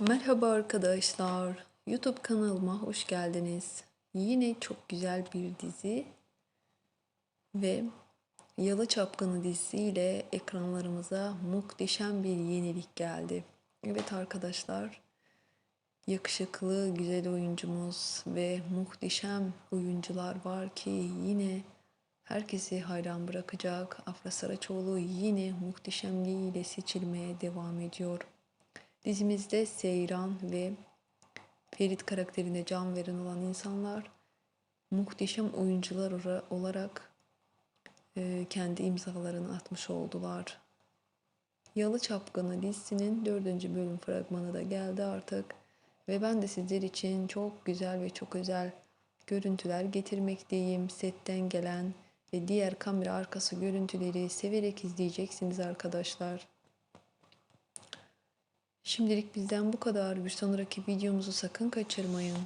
Merhaba arkadaşlar. YouTube kanalıma hoş geldiniz. Yine çok güzel bir dizi ve Yalı Çapkını dizisiyle ekranlarımıza muhteşem bir yenilik geldi. Evet arkadaşlar, yakışıklı güzel oyuncumuz ve muhteşem oyuncular var ki yine herkesi hayran bırakacak. Afra Saraçoğlu yine muhteşemliğiyle seçilmeye devam ediyor. Dizimizde Seyran ve Ferit karakterine can veren olan insanlar muhteşem oyuncular olarak e, kendi imzalarını atmış oldular. Yalı Çapkını dizisinin dördüncü bölüm fragmanı da geldi artık. Ve ben de sizler için çok güzel ve çok özel görüntüler getirmekteyim. Setten gelen ve diğer kamera arkası görüntüleri severek izleyeceksiniz arkadaşlar. Şimdilik bizden bu kadar. Bir sonraki videomuzu sakın kaçırmayın.